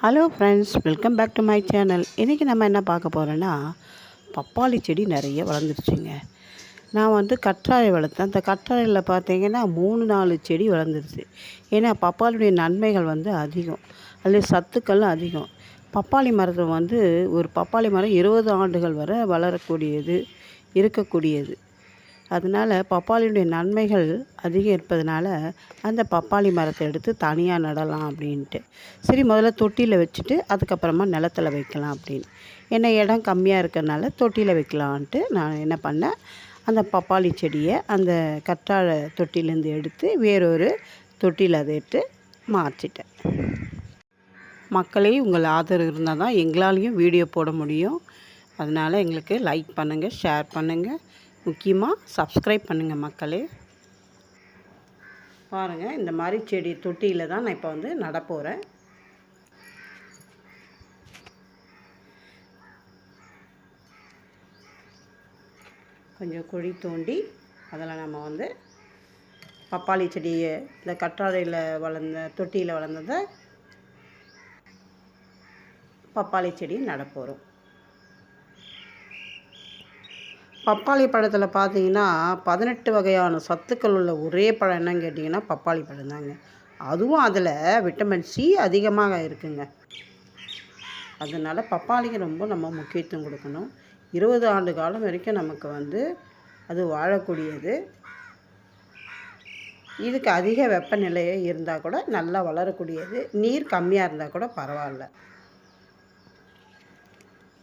Hello friends welcome back to my channel இன்றைக்கி நம்ம என்ன பார்க்க போகிறோன்னா பப்பாளி செடி நிறைய வளர்ந்துருச்சுங்க. நான் வந்து கற்றாழை வளர்த்தேன். அந்த கற்றாழையில் பார்த்தீங்கன்னா மூணு நாலு செடி வளர்ந்துருச்சு. ஏன்னா பப்பாளியுடைய நன்மைகள் வந்து அதிகம். அதில் சத்துக்களும் அதிகம். பப்பாளி மரத்தை வந்து ஒரு பப்பாளி மரம் இருபது ஆண்டுகள் வரை வளரக்கூடியது இருக்கக்கூடியது. அதனால் பப்பாளியுடைய நன்மைகள் அதிகம் இருப்பதனால அந்த பப்பாளி மரத்தை எடுத்து தனியாக நடலாம் அப்படின்ட்டு. சரி முதல்ல தொட்டியில் வச்சுட்டு அதுக்கப்புறமா நிலத்துல வைக்கலாம் அப்படின்னு. ஏன்னா இடம் கம்மியாக இருக்கிறனால தொட்டியில் வைக்கலான்ட்டு நான் என்ன பண்ணேன் அந்த பப்பாளி செடியை அந்த கற்றாழை தொட்டிலேருந்து எடுத்து வேறொரு தொட்டியில் அதை எடுத்து மாற்றிட்டேன். மக்களே உங்கள் ஆதரவு இருந்தால் தான் எங்களாலேயும் வீடியோ போட முடியும். அதனால் எங்களுக்கு லைக் பண்ணுங்கள் ஷேர் பண்ணுங்கள் முக்கியமாக சப்ஸ்கிரைப் பண்ணுங்கள் மக்களே. பாருங்கள் இந்த மாதிரி செடி தொட்டியில் தான் நான் இப்போ வந்து நடப்போகிறேன் கொஞ்சம் குழி தோண்டி அதில் நம்ம வந்து பப்பாளி செடியை இந்த கற்றாழையில் வளர்ந்த தொட்டியில் வளர்ந்ததை பப்பாளி செடி நடப்போகிறோம் பப்பாளி பழத்தில் பார்த்தீங்கன்னா பதினெட்டு வகையான சத்துக்கள் உள்ள ஒரே பழம் என்னன்னு கேட்டிங்கன்னா பப்பாளி பழம் தாங்க. அதுவும் அதில் விட்டமின் சி அதிகமாக இருக்குங்க. அதனால் பப்பாளிக்கு ரொம்ப நம்ம முக்கியத்துவம் கொடுக்கணும். இருபது ஆண்டு காலம் வரைக்கும் நமக்கு வந்து அது வாழக்கூடியது. இதுக்கு அதிக வெப்பநிலை இருந்தால் கூட நல்லா வளரக்கூடியது. நீர் கம்மியாக இருந்தால் கூட பரவாயில்ல.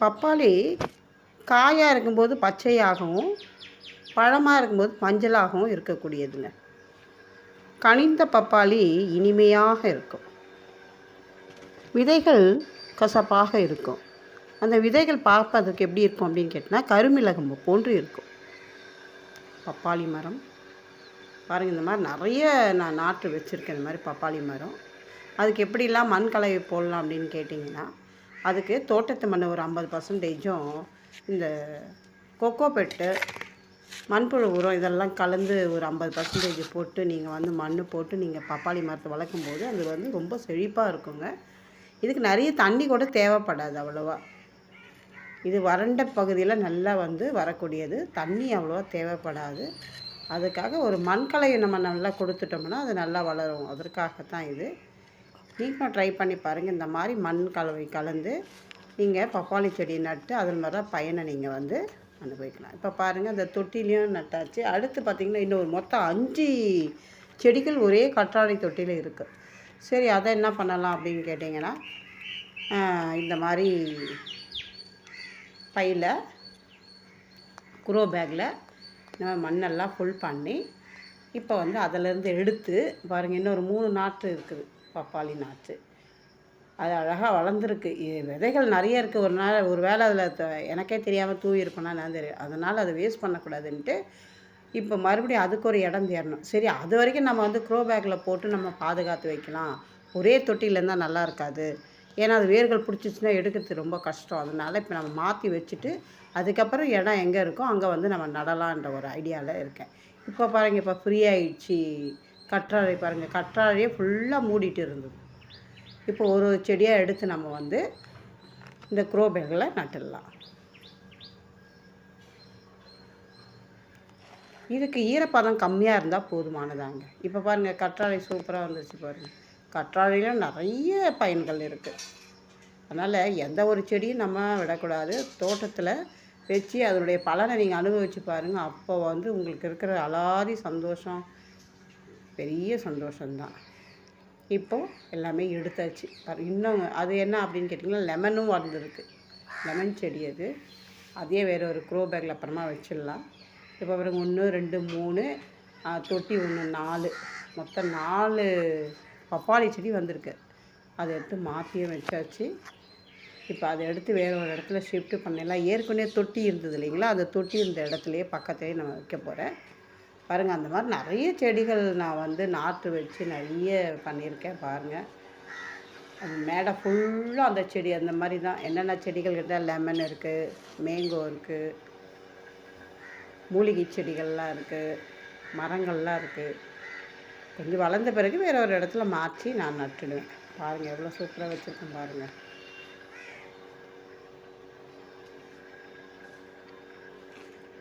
பப்பாளி காயாக இருக்கும்போது பச்சையாகவும் பழமாக இருக்கும்போது மஞ்சளாகவும் இருக்கக்கூடியதுங்க. கனிந்த பப்பாளி இனிமையாக இருக்கும். விதைகள் கசப்பாக இருக்கும். அந்த விதைகள் பார்ப்பதற்கு எப்படி இருக்கும் அப்படின்னு கேட்டால் கருமிளகம்பு போன்று இருக்கும். பப்பாளி மரம். பாருங்கள் இந்த மாதிரி நிறைய நான் நாற்று வச்சுருக்கேன் இந்த மாதிரி பப்பாளி மரம். அதுக்கு எப்படிலாம் மண் கலவை போடலாம் அப்படின்னு கேட்டிங்கன்னா அதுக்கு தோட்டத்து மண் ஒரு ஐம்பது பர்சன்டேஜும் இந்த கொக்கோ பெட்டு மண்புழு உரம் இதெல்லாம் கலந்து ஒரு ஐம்பது பர்சன்டேஜ் போட்டு நீங்கள் வந்து மண் போட்டு நீங்கள் பப்பாளி மரத்தை வளர்க்கும் போது அது வந்து ரொம்ப செழிப்பாக இருக்குங்க. இதுக்கு நிறைய தண்ணி கூட தேவைப்படாது அவ்வளோவா. இது வறண்ட பகுதியில் நல்லா வந்து வரக்கூடியது. தண்ணி அவ்வளோவா தேவைப்படாது. அதுக்காக ஒரு மண்கலையை நம்ம நல்லா கொடுத்துட்டோம்னா அது நல்லா வளரும். அதற்காக தான் இது. நீங்களும் ட்ரை பண்ணி பாருங்கள் இந்த மாதிரி மண் கலவை கலந்து நீங்கள் பப்பாளி செடி நட்டு அதன் மாதிரி பயனை நீங்கள் வந்து அனுபவிக்கலாம். இப்போ பாருங்கள் அந்த தொட்டிலையும் நட்டாச்சு. அடுத்து பார்த்திங்கன்னா இன்னொரு மொத்தம் அஞ்சு செடிகள் ஒரே கற்றாழை தொட்டியில் இருக்குது சரி அதை என்ன பண்ணலாம் அப்படின்னு கேட்டிங்கன்னா இந்த மாதிரி பையில் குரோ பேக்கில் இந்த மாதிரி மண்ணெல்லாம் ஃபுல் பண்ணி இப்போ வந்து அதிலேருந்து எடுத்து பாருங்கள் இன்னொரு மூணு நாற்று இருக்குது பப்பாளி நாற்று. அது அழகாக வளர்ந்துருக்கு. விதைகள் நிறைய இருக்குது ஒரு நாள் ஒரு வேளை அதில் எனக்கே தெரியாமல் தூவி இருப்பேனா நான் தெரியும்? அதனால் அதை வேஸ்ட் பண்ணக்கூடாதுன்ட்டு இப்போ மறுபடியும் அதுக்கு ஒரு இடம் தேடணும். சரி அது வரைக்கும் நம்ம வந்து க்ரோ பேக்கில் போட்டு நம்ம பாதுகாத்து வைக்கலாம். ஒரே தொட்டியில் இருந்தால் நல்லா இருக்காது. ஏன்னா அது வேர்கள் பிடிச்சிச்சின்னா எடுக்கிறது ரொம்ப கஷ்டம். அதனால் இப்போ நம்ம மாற்றி வச்சுட்டு அதுக்கப்புறம் இடம் எங்கே இருக்கோ அங்கே வந்து நம்ம நடலான்ற ஒரு ஐடியாவில் இருக்கேன். இப்போ பாருங்கள் இப்போ ஃப்ரீ ஆயிடுச்சு. கற்றாழை பாருங்கள் கற்றாழையே ஃபுல்லாக மூடிட்டு இருந்தது. இப்போ ஒரு ஒரு செடியாக எடுத்து நம்ம வந்து இந்த க்ரோ பேக்கில் நட்டுடலாம். இதுக்கு ஈரப்பதம் கம்மியாக இருந்தால் போதுமானதாங்க. இப்போ பாருங்கள் கற்றாழை சூப்பராக வந்துருச்சு பாருங்கள் கற்றாழையிலும் நிறைய பயன்கள் இருக்குது அதனால் எந்த ஒரு செடியும் நம்ம விடக்கூடாது. தோட்டத்தில் வச்சு அதனுடைய பலனை நீங்கள் அனுபவித்து பாருங்கள் அப்போ வந்து உங்களுக்கு இருக்கிற அலாதி சந்தோஷம் பெரிய சந்தோஷம்தான். இப்போது எல்லாமே எடுத்தாச்சு. இன்னும் அது என்ன அப்படின்னு கேட்டிங்கன்னா லெமனும் வளர்ந்துருக்கு. லெமன் செடி அது. அதே வேறு ஒரு க்ரோ பேக்கில் அப்புறமா வச்சிடலாம். இப்போ பாருங்க ஒன்று ரெண்டு மூணு தொட்டி ஒன்று நாலு. மொத்தம் நாலு பப்பாளி செடி வந்திருக்கு. அதை எடுத்து மாற்றியும் வச்சாச்சு. இப்போ அதை எடுத்து வேறு ஒரு இடத்துல ஷிஃப்ட் பண்ணிடலாம் ஏற்கனவே தொட்டி இருந்தது இல்லைங்களா? அந்த தொட்டி இருந்த இடத்துலையே பக்கத்துலேயே நம்ம வைக்க போகிறேன் பாருங்கள் அந்த மாதிரி நிறைய செடிகள் நான் வந்து நாற்று வச்சு நிறைய பண்ணியிருக்கேன் பாருங்கள் அது மேடை ஃபுல்லாக அந்த செடி அந்த மாதிரி தான். என்னென்ன செடிகள் இருந்தால் லெமன் இருக்குது மேங்கோ இருக்குது மூலிகை செடிகள்லாம் இருக்குது மரங்கள்லாம் இருக்குது கொஞ்சம் வளர்ந்த பிறகு வேறு ஒரு இடத்துல மாற்றி நான் நட்டுடுவேன். பாருங்கள் எவ்வளோ சூப்பராக வச்சுருக்கேன் பாருங்கள்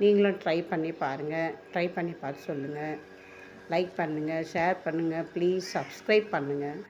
நீங்களும் ட்ரை பண்ணி பாருங்கள் ட்ரை பண்ணி பார்த்து சொல்லுங்கள் லைக் பண்ணுங்கள் ஷேர் பண்ணுங்கள் ப்ளீஸ் சப்ஸ்கிரைப் பண்ணுங்கள்